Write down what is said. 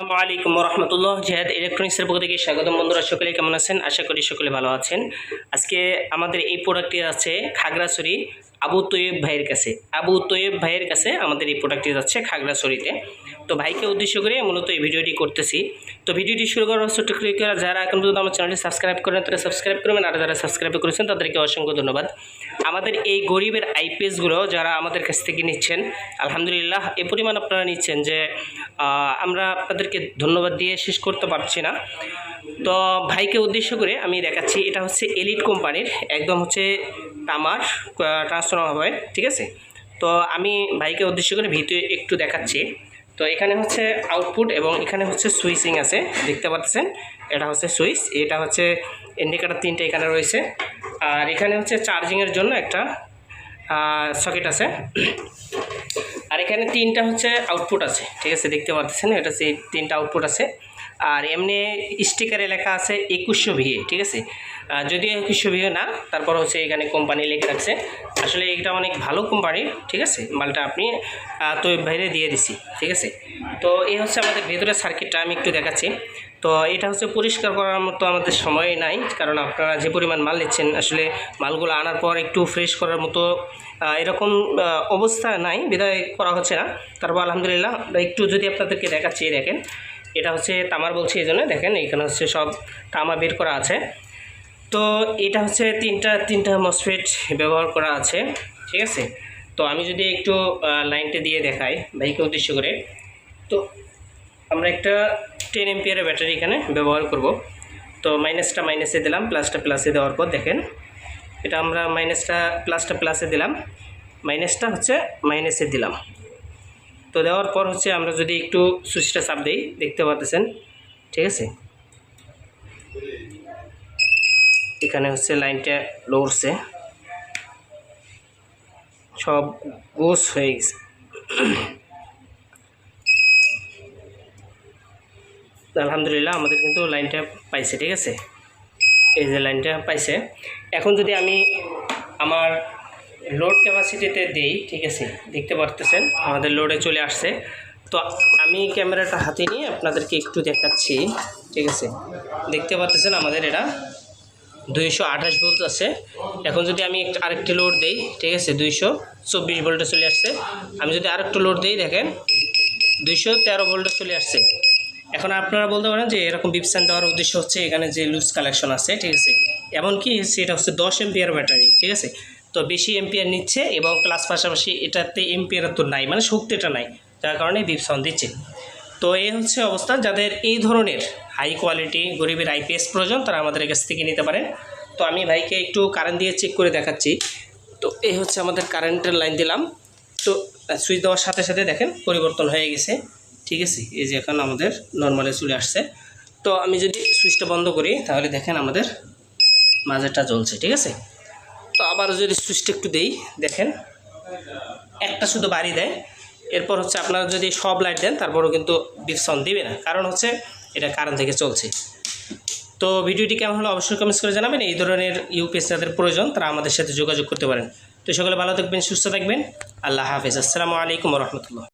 আসসালামু আলাইকুম রহমতুল্লাহ জেহাদ ইলেকট্রনিক্সের পক্ষ থেকে স্বাগতম বন্ধুরা সকলে কেমন আছেন? আশা করি সকলে ভালো আছেন। আজকে আমাদের এই প্রোডাক্টটি আছে খাগড়াছড়ি আবু তৈয়ব ভাইয়ের কাছে। আবু তৈয়ব ভাইয়ের কাছে আমাদের এই প্রোডাক্টটি যাচ্ছে খাগড়াছড়িতে। তো ভাইকে উদ্দেশ্য করে মূলত এই ভিডিওটি করতেছি। তো ভিডিওটি শুরু করার ছোট্ট ক্লিক যারা এখন পর্যন্ত আমার চ্যানেলটি সাবস্ক্রাইব করেন তারা সাবস্ক্রাইব করবেন। আর যারা সাবস্ক্রাইব করেছেন, তাদেরকে অসংখ্য ধন্যবাদ। আমাদের এই গরিবের আইপিএসগুলো যারা আমাদের কাছ থেকে নিচ্ছেন, আলহামদুলিল্লাহ, এ পরিমাণ আপনারা নিচ্ছেন যে আমরা আপনাদেরকে ধন্যবাদ দিয়ে শেষ করতে পারছি না। তো ভাইকে উদ্দেশ্য করে আমি দেখাচ্ছি, এটা হচ্ছে এলিট কোম্পানির, একদম হচ্ছে তামার ট্রান্সফর্মার হবে, ঠিক আছে? তো আমি ভাইকে উদ্দেশ্য করে ভিতরে একটু দেখাচ্ছি। তো এখানে হচ্ছে আউটপুট এবং এখানে হচ্ছে সুইচিং আছে, দেখতে পাচ্ছেন? এটা হচ্ছে সুইচ এটা হচ্ছে ইন্ডিকেটার তিনটে এখানে রয়েছে। আর এখানে হচ্ছে চার্জিংয়ের জন্য একটা সকেট আছে। আর এখানে তিনটা হচ্ছে আউটপুট আছে, ঠিক আছে? দেখতে পাচ্ছেন? এটা এই তিনটা আউটপুট আছে। আর এমনি স্টিকারে লেখা আছে একুশশো ভিএ, ঠিক আছে? যদিও একুশশো ভিএ না, তারপর হচ্ছে এখানে কোম্পানি লেখা রাখছে। আসলে এটা অনেক ভালো কোম্পানির ঠিক আছে? মালটা আপনি তো বাইরে দিয়ে দিছি, ঠিক আছে? তো এই হচ্ছে আমাদের ভেতরের সার্কিটটা আমি একটু দেখাচ্ছি। তো এটা হচ্ছে পরিষ্কার করার মতো আমাদের সময় নাই, কারণ আপনারা যে পরিমাণ মাল নিচ্ছেন, আসলে মালগুলো আনার পর একটু ফ্রেশ করার মতো এরকম অবস্থা নাই, বিদায় করা হচ্ছে না। তারপর আলহামদুলিল্লাহ, একটু যদি আপনাদেরকে দেখাচ্ছি, দেখেন। এটা হচ্ছে তামার বলছি এই জন্য দেখেন এখানে হচ্ছে সব তামা বের করা আছে। তো এটা হচ্ছে তিনটা তিনটা মসফেট ব্যবহার করা আছে, ঠিক আছে? তো আমি যদি একটু লাইনটা দিয়ে দেখাই বাইকে উদ্দেশ্য করে। তো আমরা একটা টেন এমপিয়ারের ব্যাটারি এখানে ব্যবহার করব। তো মাইনাসটা মাইনাসে দিলাম, প্লাসটা প্লাসে দেওয়ার পর দেখেন, এটা আমরা মাইনাসটা, প্লাসটা প্লাসে দিলাম। মাইনাসটা হচ্ছে মাইনাসে দিলাম। তো দেওয়ার পর হচ্ছে আমরা যদি একটু সুইচটা চাপ দিই, দেখতে পাচ্ছেন ঠিক আছে? এখানে হচ্ছে লাইনটা লড়ছে। সব গোস হয়ে গেছে। আলহামদুলিল্লাহ, আমাদের কিন্তু লাইনটা পাইছে, ঠিক আছে? এই যে লাইনটা পাইছে। এখন যদি আমি আমার লোড ক্যাপাসিটিতে দেই, ঠিক আছে? দেখতে পারতেছেন? আমাদের লোডে চলে আসছে। তো আমি ক্যামেরাটা হাতে নিয়ে আপনাদেরকে একটু দেখাচ্ছি, ঠিক আছে? দেখতে পারতেছেন আমাদের এটা? দুইশো আঠাশ ভোল্ট আছে। এখন যদি আমি আরেকটি লোড দেই, ঠিক আছে? দুইশো চব্বিশ ভোল্টে চলে আসছে। আমি যদি আরেকটু লোড দিই, দেখেন, দুইশো তেরো ভোল্টে চলে আসছে। এখন আপনারা বলতে পারেন যে এরকম বিপসান দেওয়ার উদ্দেশ্য হচ্ছে এখানে যে লুজ কালেকশন আছে, ঠিক আছে? এমনকি সেটা হচ্ছে দশ এমপিয়ার ব্যাটারি ঠিক আছে? তো বেশি এম্পিয়ার নিচ্ছে এবং প্লাস পাশাপাশি এটাতে এমপিয়ার তো নাই মানে শক্তিটা নাই, যার কারণে বিপসান দিচ্ছে। তো এই হচ্ছে অবস্থা যাদের এই ধরনের হাই কোয়ালিটি গরিবের আইপিএস প্রয়োজন, তারা আমাদের কাছ থেকে নিতে পারেন। তো আমি ভাইকে একটু কারেন্ট দিয়ে চেক করে দেখাচ্ছি। তো এই হচ্ছে আমাদের কারেন্টের লাইন দিলাম। তো সুইচ দেওয়ার সাথে সাথে দেখেন পরিবর্তন হয়ে গেছে। ঠিক আছে? এই যে এখন আমাদের নর্মালে চলে আসছে। তো আমি যদি সুইচটা বন্ধ করি, তাহলে দেখেন আমাদের মাঝেরটা জ্বলছে, ঠিক আছে? তো আবার যদি সুইচটা একটু দেই, দেখেন। একটা শুধু বাড়ি দেয়। এরপর হচ্ছে আপনারা যদি সব লাইট দেন, তারপরও কিন্তু ডিসকাউন দেবে না। কারণ হচ্ছে এটা কারণ থেকে চলছে। তো ভিডিওটি কেমন হলো অবশ্যই কমেন্টস করে জানাবেন। এই ধরনের ইউপিএস যাদের প্রয়োজন, তারা আমাদের সাথে যোগাযোগ করতে পারেন। তো সকলে ভালো থাকবেন, সুস্থ থাকবেন। আল্লাহ হাফিজ। আসসালামু আলাইকুম রহমতুল্লাহ।